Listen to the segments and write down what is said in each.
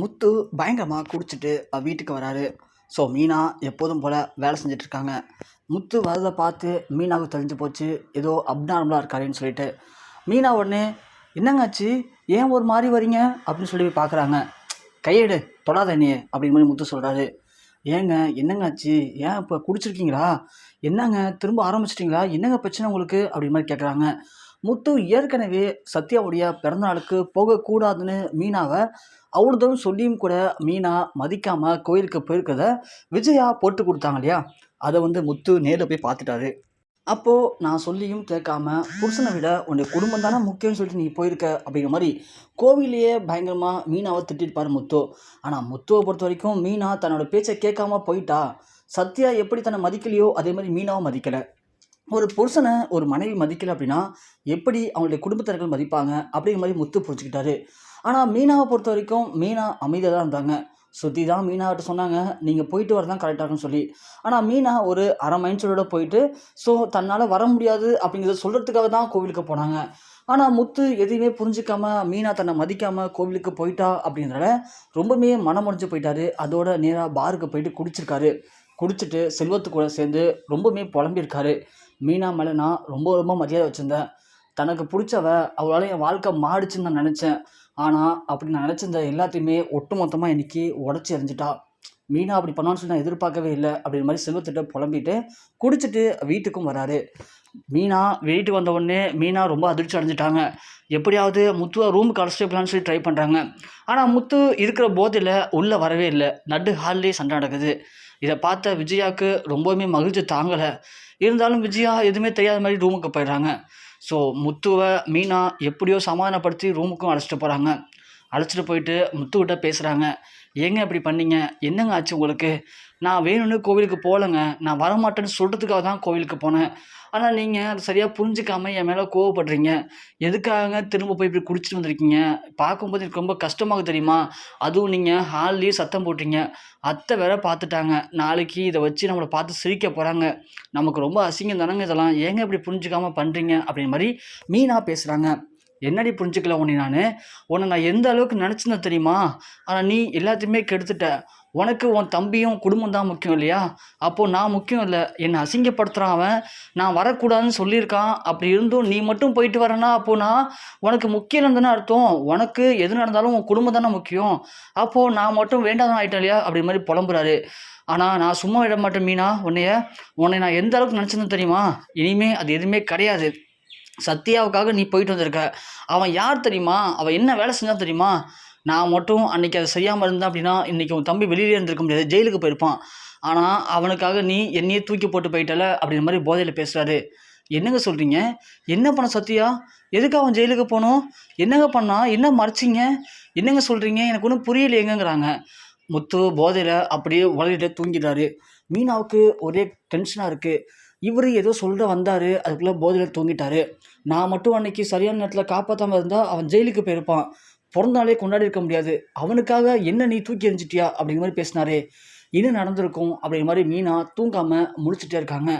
முத்து பயங்கரமாக குடிச்சிட்டு வீட்டுக்கு வராரு. ஸோ மீனா எப்போதும் போல் வேலை செஞ்சுட்டு இருக்காங்க முத்து வரதை பார்த்து மீனாவுக்கு தெரிஞ்சு போச்சு. ஏதோ அப்நார்மலாக இருக்காருன்னு சொல்லிட்டு. மீனா உடனே என்னங்காச்சு ஏன் ஒரு மாதிரி வரீங்க? அப்படின்னு சொல்லி போய் பார்க்குறாங்க கையெடு தொடாத என்னையே அப்படின்னு மாதிரி முத்து சொல்கிறாரு ஏங்க என்னங்காச்சு ஏன் இப்போ குடிச்சிருக்கீங்களா? என்னங்க திரும்ப ஆரம்பிச்சிட்டிங்களா? என்னங்க பிரச்சனை உங்களுக்கு? அப்படின்னு மாதிரி கேட்குறாங்க முத்து ஏற்கனவே சத்யாவுடைய பிறந்தநாளுக்கு போகக்கூடாதுன்னு மீனாவை அவ்வளோதும் சொல்லியும் கூட மீனா மதிக்காமல் கோயிலுக்கு போயிருக்கிறத விஜயா போட்டு கொடுத்தாங்க இல்லையா? அதை வந்து முத்து நேரில் போய் பார்த்துட்டாரு. அப்போது நான் சொல்லியும் கேட்காம புருஷனை விட உன்னுடைய குடும்பம் தானே முக்கியம்னு சொல்லிட்டு நீ போயிருக்க அப்படிங்கிற மாதிரி கோவிலையே பயங்கரமாக மீனாவை திட்டிருப்பார் முத்து. ஆனால் முத்துவை பொறுத்த வரைக்கும் மீனா தன்னோட பேச்சை கேட்காம போயிட்டா சத்யா எப்படி தன்னை மதிக்கலையோ அதே மாதிரி மீனாவும் மதிக்கலை. ஒரு புருஷனை ஒரு மனைவி மதிக்கலை அப்படின்னா எப்படி அவங்களுடைய குடும்பத்தினர்கள் மதிப்பாங்க அப்படிங்கிற மாதிரி முத்து புரிஞ்சுக்கிட்டாரு. ஆனால் மீனாவை பொறுத்த வரைக்கும் மீனா அமைதியாக தான் இருந்தாங்க. சுற்றி தான் மீனாவிட்ட சொன்னாங்க நீங்கள் போயிட்டு வரதான் கரெக்டாக சொல்லி. ஆனால் மீனா ஒரு அரை மைண்ட்ஸோட போயிட்டு ஸோ தன்னால் வர முடியாது அப்படிங்கிறத சொல்கிறதுக்காக தான் கோவிலுக்கு போனாங்க. ஆனால் முத்து எதையுமே புரிஞ்சிக்காம மீனா தன்னை மதிக்காமல் கோவிலுக்கு போயிட்டா அப்படின்றத ரொம்பவே மனமுடிஞ்சு போயிட்டாரு. அதோட நேராக பாருக்கு போயிட்டு குடிச்சிருக்காரு. குடிச்சிட்டு செல்வத்து கூட சேர்ந்து ரொம்பவுமே புலம்பியிருக்காரு. மீனா மேலே நான் ரொம்ப ரொம்ப மரியாதை வச்சுருந்தேன். தனக்கு பிடிச்சவ அவளால் என் வாழ்க்கை மாடுச்சுன்னு நான் நினச்சேன். ஆனால் அப்படி நான் நினச்சிருந்த எல்லாத்தையுமே ஒட்டு மொத்தமாக இன்னைக்கு உடச்சி எறிஞ்சிட்டா. மீனா அப்படி பண்ணான்னு சொல்லி நான் எதிர்பார்க்கவே இல்லை அப்படின்ற மாதிரி செல்வத்திட்ட புலம்பிட்டு குடிச்சிட்டு வீட்டுக்கும் வராரு. மீனா வீட்டுக்கு வந்த உடனே மீனா ரொம்ப அதிர்ச்சி அடைஞ்சிட்டாங்க. எப்படியாவது முத்துவை ரூமுக்கு அழைச்சிட்டு போகலான்னு சொல்லி ட்ரை பண்ணுறாங்க ஆனால் முத்து இருக்கிற போதையில் உள்ளே வரவே இல்லை. நடு ஹால்லேயே சண்டை நடக்குது. இதை பார்த்த விஜயாவுக்கு ரொம்பவுமே மகிழ்ச்சி தாங்கலை. இருந்தாலும் விஜயா எதுவுமே தெரியாத மாதிரி ரூமுக்கு போயிடுறாங்க. ஸோ முத்துவை மீனா எப்படியோ சமாதானப்படுத்தி ரூமுக்கும் அழைச்சிட்டு போகிறாங்க அழைச்சிட்டு போயிட்டு முத்துக்கிட்ட பேசுகிறாங்க ஏங்க இப்படி பண்ணீங்க? என்னங்க ஆச்சு உங்களுக்கு? நான் வேணும்னு கோவிலுக்கு போகலங்க. நான் வரமாட்டேன்னு சொல்கிறதுக்காக தான் கோவிலுக்கு போனேன். ஆனால் நீங்கள் அதை சரியாக புரிஞ்சுக்காமல் என் மேலே கோவப்படுறீங்க. எதுக்காக திரும்ப போய் இப்படி குடிச்சிட்டு வந்திருக்கீங்க? பார்க்கும்போது எனக்கு ரொம்ப கஷ்டமாக தெரியுமா? அதுவும் நீங்கள் ஹால்லேயே சத்தம் போட்டீங்க. அத்தை வேற பார்த்துட்டாங்க. நாளைக்கு இதை வச்சு நம்மளை பார்த்து சிரிக்க போகிறாங்க நமக்கு ரொம்ப அசிங்கம் தானங்க இதெல்லாம்? ஏங்க இப்படி புரிஞ்சிக்காமல் பண்ணுறீங்க அப்படின்னு மாதிரி மீனாக பேசுகிறாங்க என்னடி புரிஞ்சுக்கல உன்னை நான்? உன்னை நான் எந்த அளவுக்கு நினச்சிருந்தேன் தெரியுமா? ஆனால் நீ எல்லாத்தையுமே கெடுத்துட்ட. உனக்கு உன் தம்பியும் குடும்பம் தான் முக்கியம் இல்லையா? அப்போது நான் முக்கியம் இல்லை. என்னை அசிங்கப்படுத்துகிறான் அவன். நான் வரக்கூடாதுன்னு சொல்லியிருக்கான். அப்படி இருந்தும் நீ மட்டும் போயிட்டு வரேன்னா அப்போது நான் உனக்கு முக்கியம் தானே அர்த்தம். உனக்கு எது நடந்தாலும் உன் குடும்பம் தானே முக்கியம். அப்போது நான் மட்டும் வேண்டாதான் ஆகிட்டேன் இல்லையா? அப்படி மாதிரி புலம்புறாரு. ஆனால் நான் சும்மா விட மாட்டேன் மீனா உன்னைய. உன்னை நான் எந்த அளவுக்கு நினச்சிருந்தேன் தெரியுமா? இனிமே அது எதுவுமே கிடையாது. சத்யாவுக்காக நீ போயிட்டு வந்திருக்க. அவன் யார் தெரியுமா? அவன் என்ன வேலை செஞ்சால் தெரியுமா? நான் மட்டும் அன்னைக்கு அதை செய்யாமல் இருந்தேன் அப்படின்னா இன்றைக்கி உன் தம்பி வெளியிலே இருந்திருக்க முடியாது. ஜெயிலுக்கு போயிருப்பான். ஆனால் அவனுக்காக நீ என்னையே தூக்கி போட்டு போயிட்டல அப்படின்ற மாதிரி போதையில் பேசுகிறாரு என்னங்க சொல்கிறீங்க என்ன பண்ண சத்யா? எதுக்கு அவன் ஜெயிலுக்கு போகணும்? என்னங்க பண்ணா? என்ன மறைச்சிங்க? என்னங்க சொல்கிறீங்க எனக்கு ஒன்றும் புரியலையேங்கிறாங்க. முத்து போதையில் அப்படியே உலகிட்டே தூங்கிடுறாரு. மீனாவுக்கு ஒரே டென்ஷனாக இருக்குது இவர் ஏதோ சொல்கிற வந்தார் அதுக்குள்ளே போதையில் தூங்கிட்டாரு. நான் மட்டும் அன்னைக்கு சரியான நேரத்தில் காப்பாற்றாமல் இருந்தால் அவன் ஜெயிலுக்கு போயிருப்பான். பிறந்தாலே கொண்டாடி இருக்க முடியாது. அவனுக்காக என்ன நீ தூக்கி எறிஞ்சிட்டியா அப்படிங்கிற மாதிரி பேசினாரு. என்ன நடந்திருக்கும் அப்படிங்கிற மாதிரி மீனா தூங்காமல் முடிச்சுட்டே இருக்காங்க.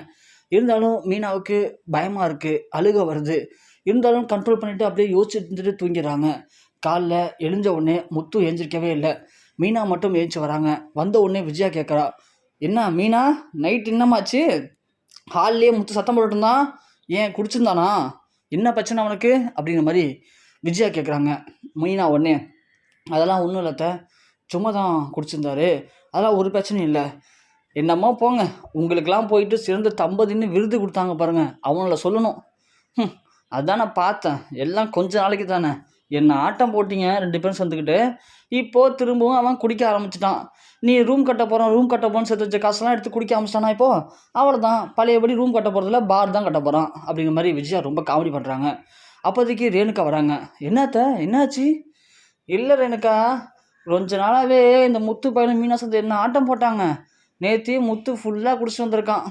இருந்தாலும் மீனாவுக்கு பயமாக இருக்குது அழுக வருது. இருந்தாலும் கண்ட்ரோல் பண்ணிவிட்டு அப்படியே யோசிச்சுட்டு இருந்துட்டு தூங்கிடுறாங்க. காலில் எழுஞ்ச உடனே முத்து எழுந்திருக்கவே இல்லை. மீனா மட்டும் எழுந்துச்சு வராங்க. வந்த உடனே விஜயா கேட்குறா என்ன மீனா நைட் என்னமாச்சு ஹால்லேயே முத்து சத்தம் போட்டுட்டு இருந்தான் ஏன் குடிச்சிருந்தானா? என்ன பிரச்சனை அவனுக்கு? அப்படிங்கிற மாதிரி விஜயா கேட்குறாங்க மீனா உடனே அதெல்லாம் ஒன்றும் இல்லத்த சும்மா தான் குடிச்சிருந்தாரு. அதெல்லாம் ஒரு பிரச்சனையும் இல்லை. என்னம்மா போங்க. உங்களுக்கெல்லாம் போயிட்டு சிறந்த தம்பதின்னு விருது கொடுத்தாங்க பாருங்கள் அவங்கள சொல்லணும். ம் அதான் நான் பார்த்தேன். எல்லாம் கொஞ்ச நாளைக்கு தானே என்ன ஆட்டம் போட்டீங்க? ரெண்டு பேரும் சேர்ந்துக்கிட்டு இப்போது திரும்பவும் அவன் குடிக்க ஆரம்பிச்சிட்டான். நீ ரூம் கட்ட போகிறான் ரூம் கட்ட போகிறோன்னு சேர்த்து வச்ச காசெல்லாம் எடுத்து குடிக்க ஆரம்பிச்சிட்டானா இப்போது அவ்வளோதான் பழையபடி ரூம் கட்ட போகிறதுல பார் தான் கட்ட போகிறான் அப்படிங்கிற மாதிரி விஜயா ரொம்ப காமெடி பண்ணுறாங்க அப்போதைக்கு ரேணுக்கா வராங்க. என்னத்த என்னாச்சு இல்லை ரேணுக்கா கொஞ்ச நாளாகவே இந்த முத்து பையனும் மீனா சேர்ந்து என்ன ஆட்டம் போட்டாங்க. நேற்று முத்து ஃபுல்லாக குடிச்சிட்டு வந்திருக்கான்.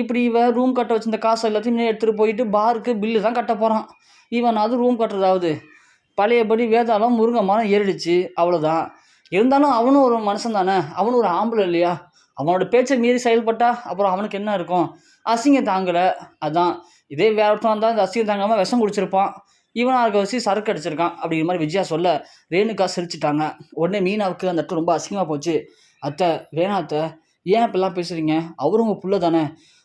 இப்படி இவன் ரூம் கட்ட வச்சிருந்த காசு எல்லாத்தையும் எடுத்துகிட்டு போயிட்டு பாருக்கு பில்லு தான் கட்ட போகிறான் இவன் அது ரூம் கட்டுறதாவது. பழையபடி வேதாளம் முருங்கை மரம் ஏறிடுச்சு அவ்வளோதான் இருந்தாலும் அவனும் ஒரு மனுஷன் தானே? அவனும் ஒரு ஆம்பளை இல்லையா? அவனோட பேச்சை மீறி செயல்பட்டா அப்புறம் அவனுக்கு என்ன இருக்கும்? அசிங்கம் தாங்கலை. அதான். இதே வேற ஒருத்தன் இருந்தால் இந்த அசிங்கம் தாங்காமல் விஷம் குடிச்சிருப்பான். இவனாக இருக்க வச்சு சரக்கு அடிச்சிருக்கான் அப்படிங்கிற மாதிரி விஜயா சொல்ல ரேணுக்கா சிரிச்சிட்டாங்க. உடனே மீனாவுக்கு அந்த இடத்துல ரொம்ப அசிங்கமாக போச்சு. அத்தை வேணா அத்தை ஏன் இப்படிலாம் பேசுகிறீங்க அவரும் உங்கள் புள்ள தானே.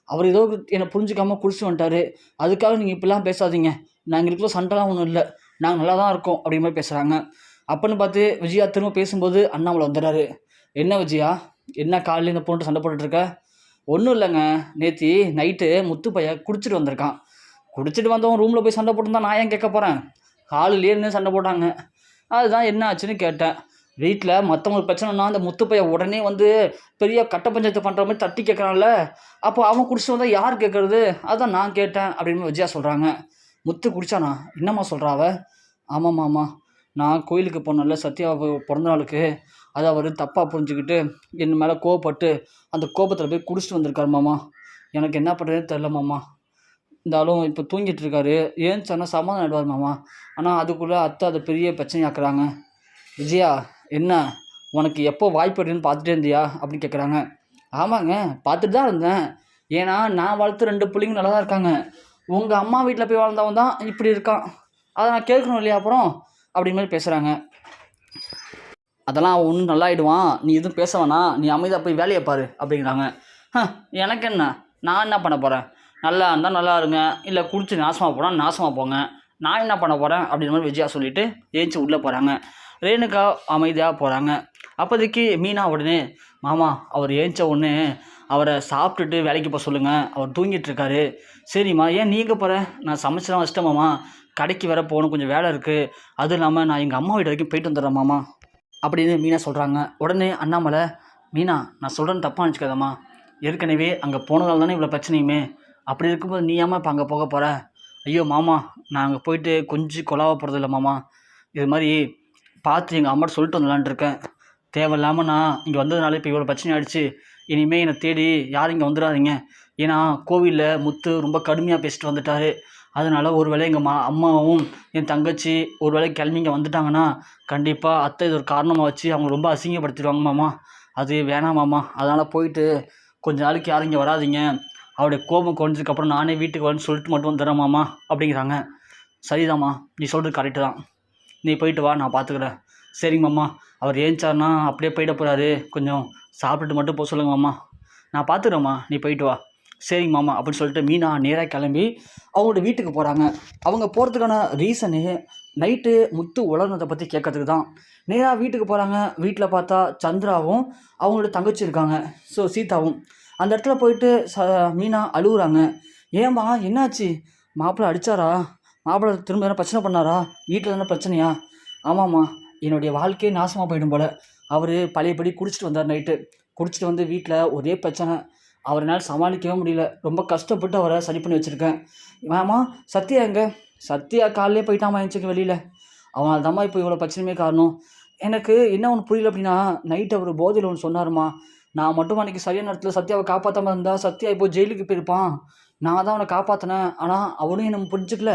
அவர் ஏதோ என்னை புரிஞ்சுக்காமல் குடிச்சு வந்துட்டாரு. அதுக்காக நீங்கள் இப்படிலாம் பேசாதீங்க. நாங்கள் எங்களுக்குள்ள சண்டைலாம் ஒன்றும் இல்லை. நாங்கள் நல்லா தான் இருக்கோம் அப்படிங்கிற மாதிரி பேசுகிறாங்க அப்பன்னு பார்த்து விஜயா திரும்ப பேசும்போது அண்ணாமலை வந்துடுறாரு. என்ன விஜயா? என்ன காலையில் இந்த பொண்ணு சண்டை போட்டுட்ருக்க ஒன்றும் இல்லைங்க. நேத்தி நைட்டு முத்து பைய குடிச்சிட்டு வந்திருக்கான். குடிச்சிட்டு வந்தவன் ரூமில் போய் சண்டை போட்டுருந்தா நான் ஏன் கேட்க போகிறேன் காலையிலே இருந்து சண்டை போட்டாங்க. அதுதான் என்ன ஆச்சுன்னு கேட்டேன். வீட்டில் மற்றவங்களுக்கு பிரச்சனைனா அந்த முத்து பையன் உடனே வந்து பெரிய கட்ட பஞ்சாயத்து பண்ணுற மாதிரி தட்டி கேட்குறான்ல அப்போ அவன் குடிச்சிட்டு வந்தால் யார் கேட்குறது அதான் நான் கேட்டேன் அப்படின்னு விஜயா சொல்கிறாங்க முத்து குடிச்சானா? என்னம்மா சொல்கிறா அவ? ஆமாம்மா ஆமாம் நான் கோயிலுக்கு போனேன்ல சத்யா பிறந்த நாளுக்கு. அதை அவர் தப்பாக புரிஞ்சுக்கிட்டு என் மேலே கோவப்பட்டு அந்த கோபத்தில் போய் குடிச்சிட்டு வந்திருக்காரு மாமா. எனக்கு என்ன பண்ணுறதுன்னு தெரில மாமா. இருந்தாலும் இப்போ தூங்கிட்டு இருக்காரு. ஏன்னு சொன்னால் சமாதானம் ஆயிடுவார் மாமா. ஆனால் அதுக்குள்ளே அத்தை அதை பெரிய பிரச்சனையாக்குறாங்க. விஜயா என்ன? உனக்கு எப்போ வாய்ப்பு இருக்குன்னு பார்த்துட்டே இருந்தியா? அப்படின்னு கேட்குறாங்க ஆமாங்க பார்த்துட்டு தான் இருந்தேன். ஏன்னா நான் வளர்த்து ரெண்டு பிள்ளைங்க நல்லா தான் இருக்காங்க. உங்கள் அம்மா வீட்டில் போய் வாழ்ந்தவன் தான் இப்படி இருக்கான். அதை நான் கேட்கணும் இல்லையா அப்புறம்? அப்படின்னு மாதிரி பேசுகிறாங்க அதெல்லாம் அவன் ஒன்றும் நல்லாயிடுவான். நீ எதுவும் பேச வேணாம். நீ அமைதியாக போய் வேலையை பாரு அப்படிங்கிறாங்க. "ஹ, எனக்கு என்ன? நான் என்ன பண்ண போகிறேன் நல்லா இருந்தால் நல்லா இருங்க. இல்லை குடிச்சு நாசமாக போனால் நாசமாக போங்க. நான் என்ன பண்ண போகிறேன் அப்படின்ற மாதிரி விஜயா சொல்லிட்டு ஏஞ்சி உள்ளே போகிறாங்க ரேணுகா அமைதியாக போகிறாங்க அப்போதைக்கு மீனா உடனே மாமா அவர் ஏஞ்ச உடனே அவரை சாப்பிட்டுட்டு வேலைக்கு போக சொல்லுங்கள் அவர் தூங்கிட்டு இருக்காரு. சரிம்மா ஏன் நீங்கள் போகிற நான் சமைச்சலாம் வச்சிட்டேன் கடைக்கு வேற போகணும் கொஞ்சம் வேலை இருக்குது அதுவும் இல்லாமல் நான் எங்கள் அம்மா வீடு வரைக்கும் போயிட்டு வந்துடுறேன் மாமா. அப்படின்னு மீனா சொல்கிறாங்க உடனே அண்ணாமலை மீனா நான் சொல்கிறேன்னு தப்பாக நினச்சிக்காதம்மா. ஏற்கனவே அங்கே போனதால தானே இவ்வளோ பிரச்சனையுமே. அப்படி இருக்கும்போது நீ ஏமா இப்போ அங்கே போக போகிற ஐயோ மாமா நான் அங்கே போயிட்டு கொஞ்சம் கொலாவ போகிறது இல்லை மாமா. இது மாதிரி பார்த்து எங்கள் அம்மாட்ட சொல்லிட்டு வந்துடலான்ட்டு இருக்கேன். தேவையில்லாமல் நான் இங்கே வந்ததுனால இப்போ இவ்வளோ பிரச்சனை ஆகிடுச்சு இனிமேல் என்னை தேடி யாரும் இங்கே வந்துடாதீங்க. ஏன்னா கோவிலில் முத்து ரொம்ப கடுமையாக பேசிட்டு வந்துட்டாரு. ஒரு வேளை எங்கள் மா அம்மாவும் என் தங்கச்சி ஒரு வேளை கிளம்பி இங்கே வந்துட்டாங்கன்னா கண்டிப்பாக அத்தை இது ஒரு காரணமாக வச்சு அவங்க ரொம்ப அசிங்கப்படுத்திடுவாங்க மாமா. அது வேணாம் மாமா. அதனால் போயிட்டு கொஞ்ச நாளைக்கு யாரும் இங்கே வராதீங்க. அவருடைய கோபம் குறைஞ்சதுக்கப்புறம் நானே வீட்டுக்கு வரேன்னு சொல்லிட்டு மட்டும் வந்துடுறேன் மாமா அப்படிங்கிறாங்க. சரிதாம்மா நீ சொல்கிறது கரெக்டு தான். நீ போயிட்டு வா நான் பார்த்துக்கிறேன் சரிங்க மாமா அவர் ஏஞ்சார்னா அப்படியே போயிட போகிறாரு கொஞ்சம் சாப்பிட்டுட்டு மட்டும் போக சொல்லுங்க மாமா. நான் பார்த்துக்கிறேம்மா நீ போயிட்டு வா. சரிங்க மாமா அப்படின்னு சொல்லிட்டு மீனா நேராக கிளம்பி அவங்களோட வீட்டுக்கு போகிறாங்க அவங்க போகிறதுக்கான ரீசனு நைட்டு முத்து உலர்னதை பற்றி கேட்கறதுக்கு தான். நேராக வீட்டுக்கு போகிறாங்க வீட்டில் பார்த்தா சந்திராவும் அவங்களோட தங்கச்சி இருக்காங்க. ஸோ சீதாவும். அந்த இடத்துல போயிட்டு ச மீனா அழுகுறாங்க. ஏம்மா என்னாச்சு? மாப்பிள்ளை அடித்தாரா மாப்பிள்ளை திரும்ப எதனா பிரச்சனை பண்ணாரா? வீட்டில் எதனா பிரச்சனையா? ஆமாம்மா என்னுடைய வாழ்க்கையே நாசமாக போயிடும் போல். அவர் பழையபடி குடிச்சிட்டு வந்தார் நைட்டு. குடிச்சிட்டு வந்து வீட்டில் ஒரே பிரச்சனை. அவரால் சமாளிக்கவே முடியல. ரொம்ப கஷ்டப்பட்டு அவரை சரி பண்ணி வச்சுருக்கேன். ஆமா சத்யா எங்க? சத்யா காலையிலே போயிட்டாமா எந்திரிச்சு வெளியில். அவனால் தாம்மா இப்போ இவ்வளோ பிரச்சனையுமே காரணம். எனக்கு என்ன ஒன்று புரியல அப்படின்னா நைட் அவர் போதையில் ஒன்று சொன்னாருமா நான் மட்டும் அன்றைக்கி சரியான நேரத்தில் சத்யாவை காப்பாற்றாமல் இருந்தால் சத்யா இப்போ ஜெயிலுக்கு போயிருப்பான். நான் தான் அவனை காப்பாற்றினேன் ஆனால் அவனும் என்னை புரிஞ்சுக்கல.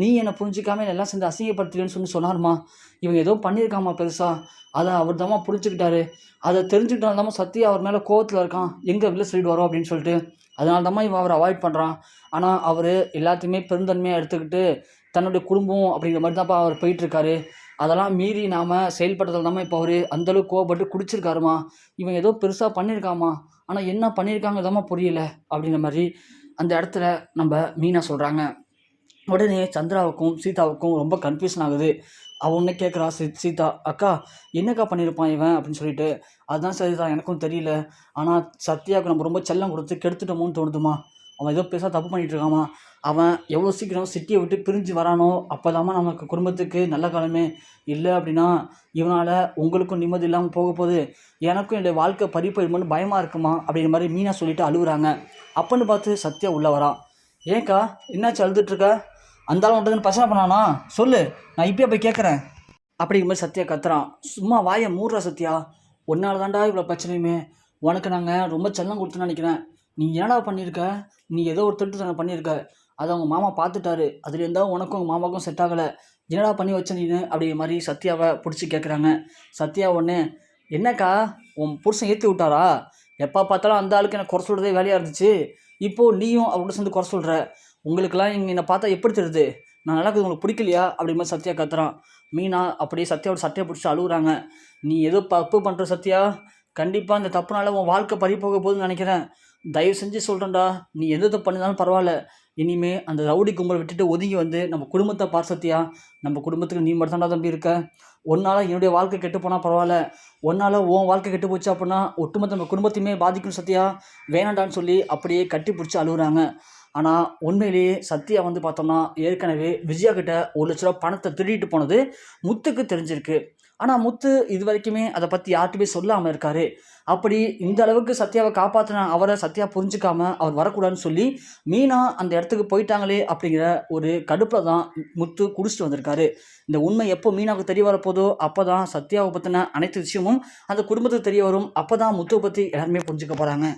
நீ என்னை புரிஞ்சிக்காம என்ன எல்லாம் சேர்ந்து அசிங்கப்படுத்துறேன்னு சொல்லி சொன்னாருமா. இவன் ஏதோ பண்ணியிருக்காமா பெருசாக அதை அவர் தாம்மா புரிஞ்சுக்கிட்டாரு. அதை தெரிஞ்சுக்கிட்டாலும் தாம்மா சத்யா அவர் மேலே கோவத்தில் இருக்கான். எங்கே வில்ல சொல்லிட்டு வரோம் அப்படின்னு சொல்லிட்டு. அதனால தாம்மா இவன் அவரை அவாய்ட் பண்ணுறான் ஆனால் அவர் எல்லாத்தையுமே பெருந்தன்மையாக எடுத்துக்கிட்டு தன்னுடைய குடும்பம் அப்படிங்கிற மாதிரி தான்ப்பா அவர் போயிட்டுருக்காரு. அதெல்லாம் மீறி நாம் செயல்படுறதுல தான் இப்போ அவர் அந்தளவுக்கு கோவப்பட்டு குடிச்சிருக்காருமா. இவன் ஏதோ பெருசாக பண்ணியிருக்காமா. ஆனால் என்ன பண்ணியிருக்காங்க தாம்மா புரியல அப்படிங்கிற மாதிரி அந்த இடத்துல நம்ம மீனா சொல்கிறாங்க உடனே சந்திராவுக்கும் சீதாவுக்கும் ரொம்ப கன்ஃபியூஷன் ஆகுது. அவ உடனே கேட்குறா சி சீதா அக்கா என்னக்கா பண்ணியிருப்பான் இவன்? அப்படின்னு சொல்லிட்டு அதுதான் சரிதான் எனக்கும் தெரியல. ஆனால் சத்யாவுக்கு நம்ம ரொம்ப செல்லம் கொடுத்து கெடுத்துட்டோமோன்னு தோணுதுமா? அவன் ஏதோ பெருசாக தப்பு பண்ணிகிட்டு இருக்காமா அவன் எவ்வளோ சீக்கிரம் சிட்டியை விட்டு பிரிஞ்சு வரானோ அப்போதாம்மா நமக்கு குடும்பத்துக்கு நல்ல காலமே. இல்லை அப்படின்னா இவனால் உங்களுக்கும் நிம்மதி இல்லாமல் போக போகுது. எனக்கும் என்னுடைய வாழ்க்கை பறி போயிடுமோன்னு பயமாக இருக்குமா? அப்படிங்கிற மாதிரி மீனா சொல்லிட்டு அழுகுறாங்க அப்பன்னு பார்த்து சத்யா உள்ளே வரான் ஏன்க்கா என்னாச்சு அழுதுட்ருக்க அந்த ஆள் உண்டதுன்னு பிரச்சனை பண்ணானா? சொல்லு நான் இப்பயே போய் கேட்குறேன் அப்படிங்கிற மாதிரி சத்யா கத்துறான் சும்மா வாயை மூடுறா சத்யா. ஒன்றால் தாண்டா இவ்வளோ பிரச்சனையுமே. உனக்கு நாங்கள் ரொம்ப செல்லம் கொடுத்துன்னு நினைக்கிறேன். நீ என்னடா பண்ணியிருக்க? நீ ஏதோ ஒரு திருட்டு பண்ணியிருக்க. அதை அவங்க மாமா பார்த்துட்டாரு. அதுலேருந்தா உனக்கும் உங்கள் மாமாவுக்கும் செட் ஆகலை. என்னடா பண்ணி வச்ச நீனு? அப்படிங்கிற மாதிரி சத்யாவை பிடிச்சி கேட்குறாங்க சத்யா ஒன்று என்னக்கா உன் புருஷன் ஏற்றி விட்டாரா? எப்போ பார்த்தாலும் அந்த ஆளுக்கு எனக்கு குறை சொல்கிறதே வேலையாக இருந்துச்சு. இப்போது நீயும் அவர்கிட்ட சேர்ந்து குறை சொல்கிற உங்களுக்கெல்லாம் இங்கே என்னை பார்த்தா எப்படி தெரியுது? நான் நல்லா உங்களுக்கு பிடிக்கலையா? அப்படிங்கிற மாதிரி சத்யா கத்துறான். மீனா அப்படியே சத்யாவோட சட்டையை பிடிச்சி அழுகுறாங்க. நீ ஏதோ தப்பு பண்ணுற சத்யா. கண்டிப்பாக அந்த தப்புனால உன் வாழ்க்கை பறி போக போகுதுன்னு நினைக்கிறேன். தயவு செஞ்சு சொல்கிறேன்டா நீ எந்த தப்பு பண்ணினாலும் பரவாயில்ல. இனிமே அந்த ரவுடி கும்பல் விட்டுட்டு ஒதுங்கி வந்து நம்ம குடும்பத்தை பார்சத்தியா நம்ம குடும்பத்துக்கு நீ மட்டும் தம்பி இருக்க. ஒன்னால் என்னுடைய வாழ்க்கை கெட்டு போனால் பரவாயில்ல. ஒன்னால் உன் வாழ்க்கை கெட்டு போச்சு அப்படின்னா ஒட்டுமொத்த நம்ம குடும்பத்தையுமே பாதிக்கும் சத்தியா வேணாண்டான்னு சொல்லி அப்படியே கட்டி பிடிச்சி அழுகுறாங்க. ஆனால் உண்மையிலேயே சத்யா வந்து பார்த்தோம்னா ஏற்கனவே விஜயா கிட்ட ஒரு லட்ச ரூபா பணத்தை திருடிட்டு போனது முத்துக்கு தெரிஞ்சிருக்கு. ஆனால் முத்து இது வரைக்குமே அதை பற்றி யார்கிட்டயுமே சொல்லாமல் இருக்காரு. அப்படி இந்த அளவுக்கு சத்யாவை காப்பாற்றின அவரை சத்யா புரிஞ்சுக்காம அவர் வரக்கூடாதுன்னு சொல்லி மீனா அந்த இடத்துக்கு போயிட்டாங்களே அப்படிங்கிற ஒரு கடுப்பில் தான் முத்து குடிச்சிட்டு வந்திருக்காரு. இந்த உண்மை எப்போ மீனாவுக்கு தெரிய வரப்போதோ அப்போ தான் சத்யாவை பற்றின அனைத்து விஷயமும் அந்த குடும்பத்துக்கு தெரிய வரும். அப்போ தான் முத்துவை பற்றி எல்லாருமே புரிஞ்சுக்க போகிறாங்க